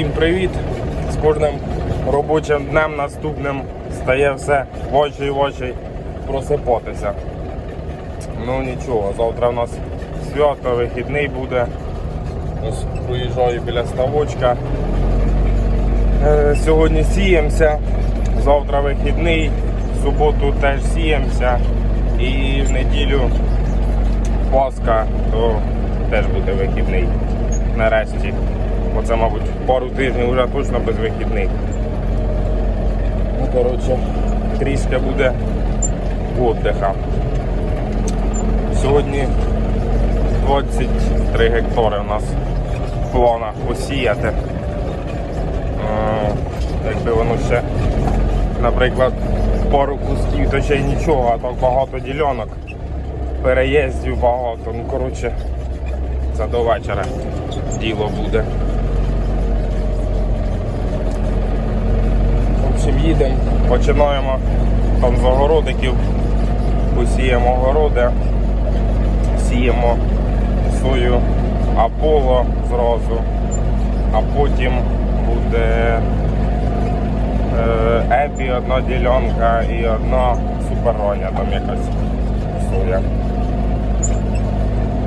Всім привіт! З кожним робочим днем наступним стає все в очі і в очі просипатися. Ну нічого, завтра в нас свято, вихідний буде. Ось проїжджаю біля ставочка. Е, Сьогодні сіємося, завтра вихідний, в суботу теж сіємося і в неділю Пасха, то теж буде вихідний нарешті. Бо це, мабуть, пару тижнів вже точно без вихідних. Ну, коротше, трішки буде віддиха. Сьогодні 23 гектари у нас в планах посіяти. Е, Якби воно ще, наприклад, пару кусків, то ще й нічого, а так багато ділянок, переїздів багато. Ну, коротше, це до вечора діло буде. В общем, їдемо, починаємо там з огородиків, посіємо огороди, сіємо сою Аполло зразу, а потім буде е, Епі одна ділянка і одна суперроня, там якась соя.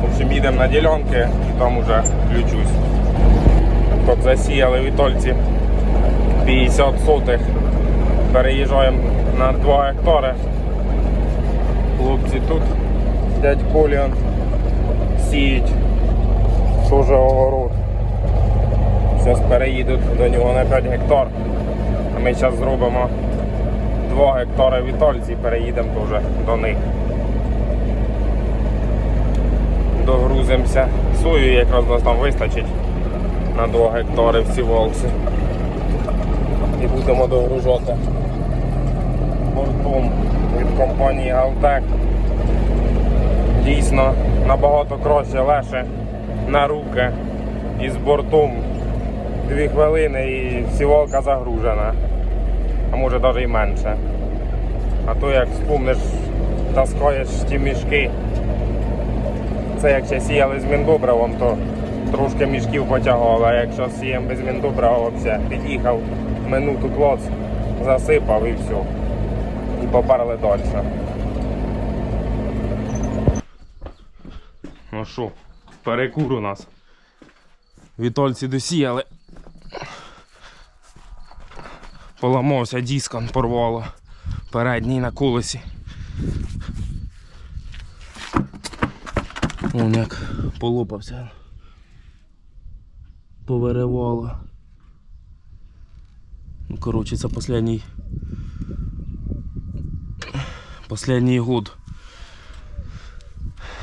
В общем, їдемо на ділянки і там уже включусь. Тут засіяли вітольці 50 сотих. Переїжджаємо на 2 гектари. Хлопці тут дядь Коліан сіють теж огород. Зараз переїдуть до нього на 5 гектар. А ми зараз зробимо 2 гектари вітольці і переїдемо теж до них. Догрузимося. Сою якраз нас там вистачить на 2 гектари всі волці. Будемо догружати бортом від компанії Алтек. Дійсно набагато краще, легше на руки і з бортом 2 хвилини і сівалка загружена. А може навіть і менше. А то як спомниш, таскаєш ті мішки. Це як ще сіяли з міндобривом, то трошки мішків потягало, а якщо сіємо без міндобрива, взагалі під'їхав минуту клоц, засипав і все. І поперли далі. Ну що, перекур у нас. Вітольці досіяли. Поламався диском, порвало. Передній на колесі. Вон як полопався. Повиривало. Це останній. Последній год.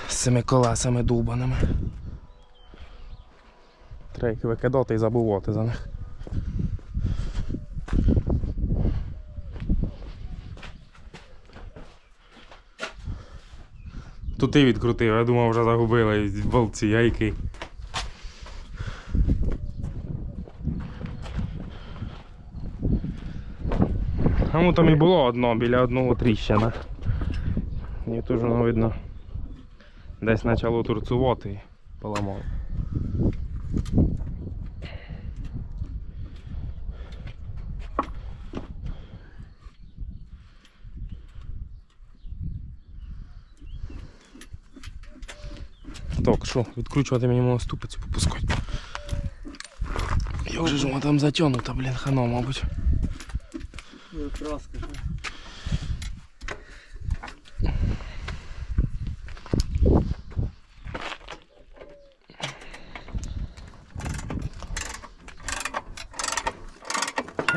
З цими колесами дубаними. Треба їх викидати і забувати за них. Тут ти відкрутив, я думав вже загубили волці яйки. А ну там і було одно біля одного тріщина. І тут воно видно. Десь почало турцувати і поламало. Так, що, відкручувати мені мало ступиці попускати. Як же ж вона там затягнута, блін, хано, мабуть. Краска.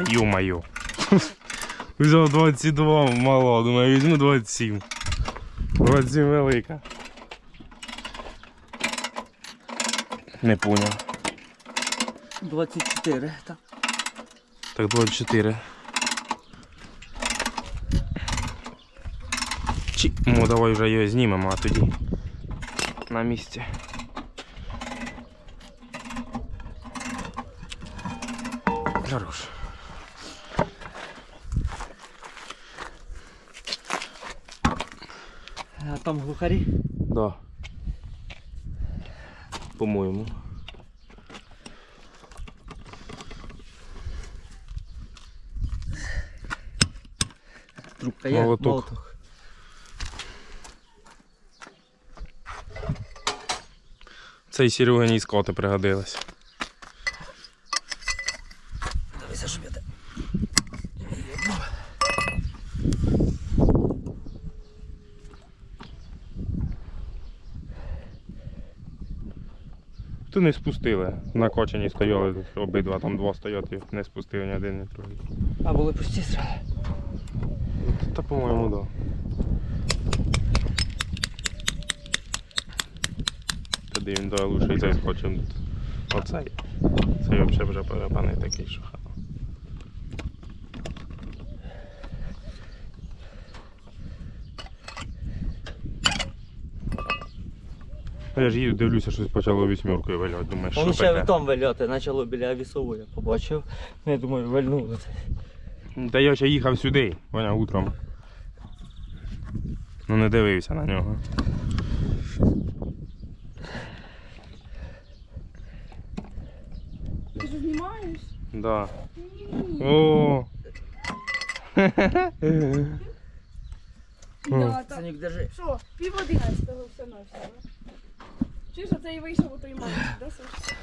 Ё-моё. Взяв 22 мало, думаю, візьму 27. 27 велика. Не поняв. 24, так. Так 24. Чи... Ну давай вже її знімемо, а тоді на місці. Хорош. А там глухарі? Да. По-моєму. Трубка є? Молоток. Молоток. Цей Серегані скоти пригодились. Дивися, щоб я те. То не спустили. На кочені стояли обидва, там два стоять і не спустили ні один, ні другий. А були пусті сразу. Та по-моєму, да. Тоді він до лучше цей скотчем. Оцей. Цей взагалі вже перепаний такий, хана. Я ж їду, дивлюся, щось почало вісьміркою виляти. Думаю, що Він ще таке? в тому вильоти, почало біля вісової. Побачив. Я думаю, вильнуло. Та я ще їхав сюди, поняв, утром. Ну не дивився на нього. Ти ж знімаєш? Да. О. Да, так. держи. Що, пів одинадцятого все на все. Чи що це і вийшов у той мамчик, да, Саш?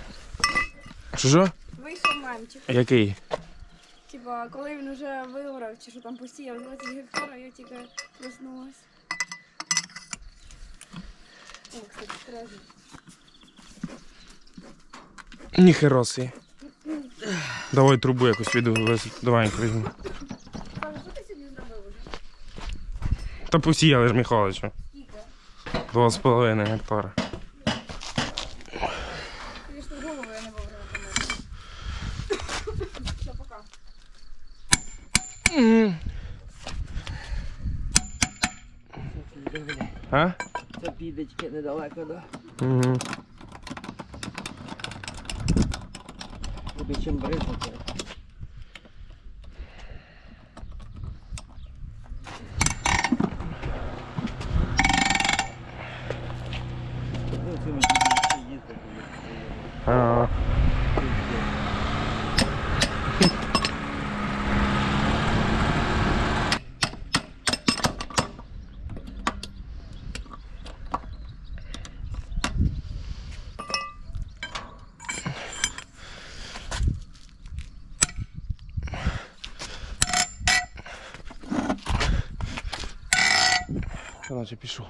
Що що? Вийшов мамчик. Який? Типа, коли він вже виграв, чи що там посіяв 20 гектарів, я тільки проснулась. О, кстати, сразу. Ніхеросі. Давай трубу якусь віду. Давай візьму. Що ти сьогодні зробив уже? Та посіяли ж Михайловичу. Скільки? Два з половиною гектара. Голову я не вовремя помила. Все, пока. А? Це тільки недалеко, да? Угу. Тобі чим бризнути. Тут цими їздити, А. Наче пішов.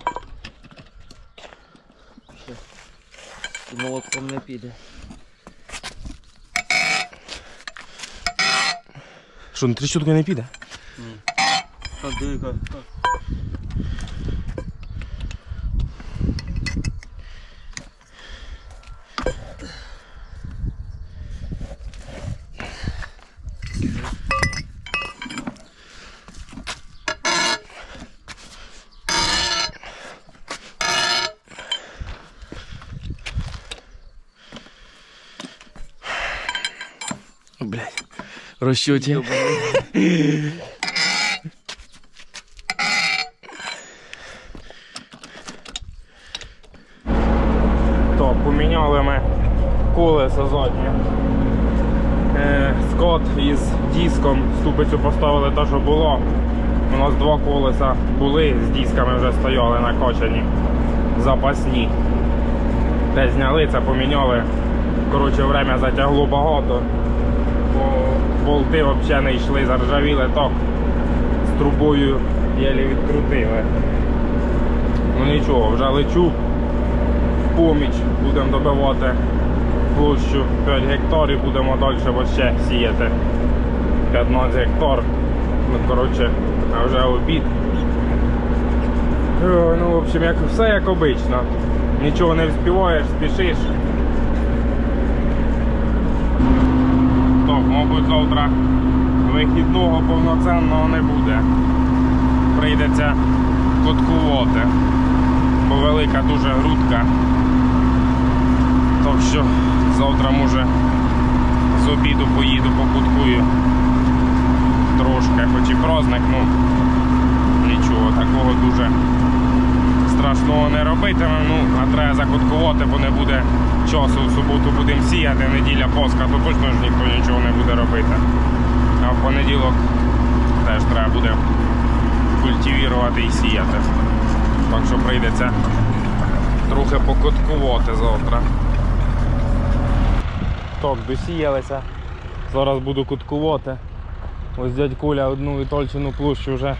І молотком не піде. Що, на тріщотку не піде? Так, дико. Розчоті. То, поміняли ми колеса задні. Е, скот із диском ступицю поставили те, що було. У нас два колеса були, з дисками вже стояли накочені. Запасні. Те зняли, це поміняли. Коротше, время затягло багато. Бо болти взагалі не йшли, заржавіли так. З трубою єлі відкрутили. Ну нічого, вже лечу в поміч, будемо добивати площу 5 гектарів, будемо далі ще сіяти 15 гектар. Ну, коротше, а вже обід. Ну, в общем, як, все як обично. Нічого не вспіваєш, спішиш. То, мабуть, завтра вихідного повноцінного не буде. Прийдеться коткувати, бо велика дуже грудка. Так що завтра може з обіду поїду покуткую трошки, хоч і праздник, ну нічого такого дуже страшного не робитиме, ну, а треба закуткувати, бо не буде часу. В суботу будемо сіяти, неділя Пасха, то точно ж ніхто нічого не буде робити. А в понеділок теж треба буде культивувати і сіяти. Так що прийдеться трохи покоткувати завтра. Так, досіялися. Зараз буду куткувати. Ось дядь Коля одну витольчену площу вже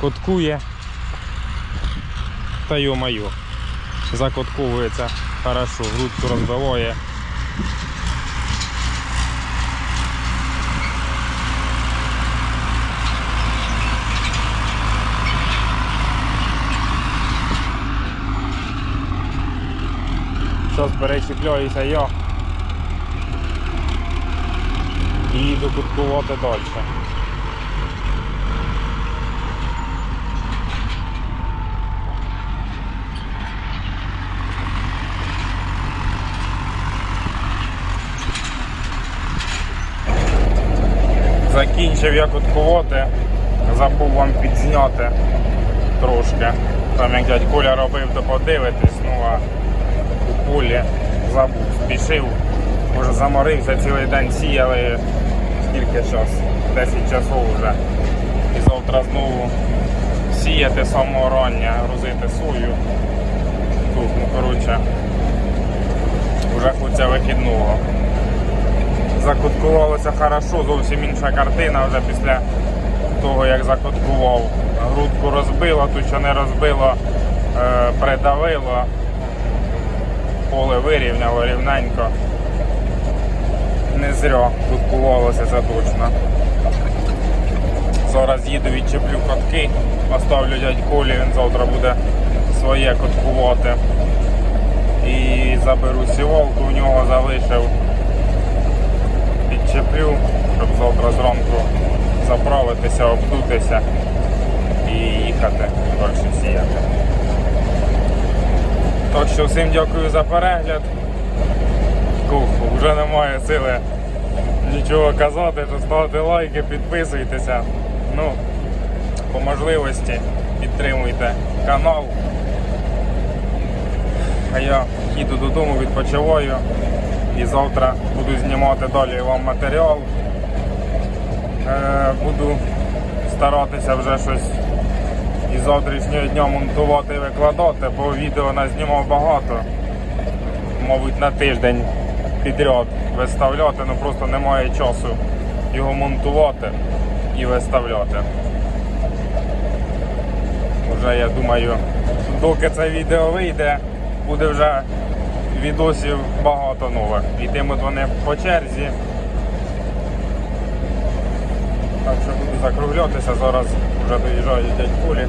коткує. Та йо-майо. Закотковується хорошо, грудку розбиває. Зараз перечіплююся я. І куткувати далі. Закінчив я куткувати, забув вам підзняти трошки. Там як дядь Коля робив, то подивитись, ну а у полі забув, спішив. Може заморився цілий день сіяли скільки час? 10 часов вже. І завтра знову сіяти самого рання, грузити сою. Тут, ну коротше, вже хочеться вихідного. Закуткувалося хорошо, зовсім інша картина вже після того, як закуткував. Грудку розбило, ту, що не розбило, е, придавило, поле вирівняло рівненько. Не зря куткувалося це точно. Зараз їду, відчеплю котки, поставлю дядь Колі, він завтра буде своє коткувати. І заберу сівалку, в нього залишив підчеплю, щоб завтра зранку заправитися, обдутися і їхати далі сіяти. Так що всім дякую за перегляд. Фух, вже немає сили нічого казати, що ставте лайки, підписуйтеся. Ну, по можливості підтримуйте канал. А я їду додому, відпочиваю і завтра буду знімати далі вам матеріал. Е, буду старатися вже щось із завтрашнього дня монтувати і викладати, бо відео назнімав багато. Мабуть, на тиждень підряд виставляти, ну просто немає часу його монтувати і виставляти. Вже я думаю, доки це відео вийде, буде вже відосів багато нових. Йтимуть вони по черзі. Так що буду закруглятися, зараз вже доїжджають Кулі.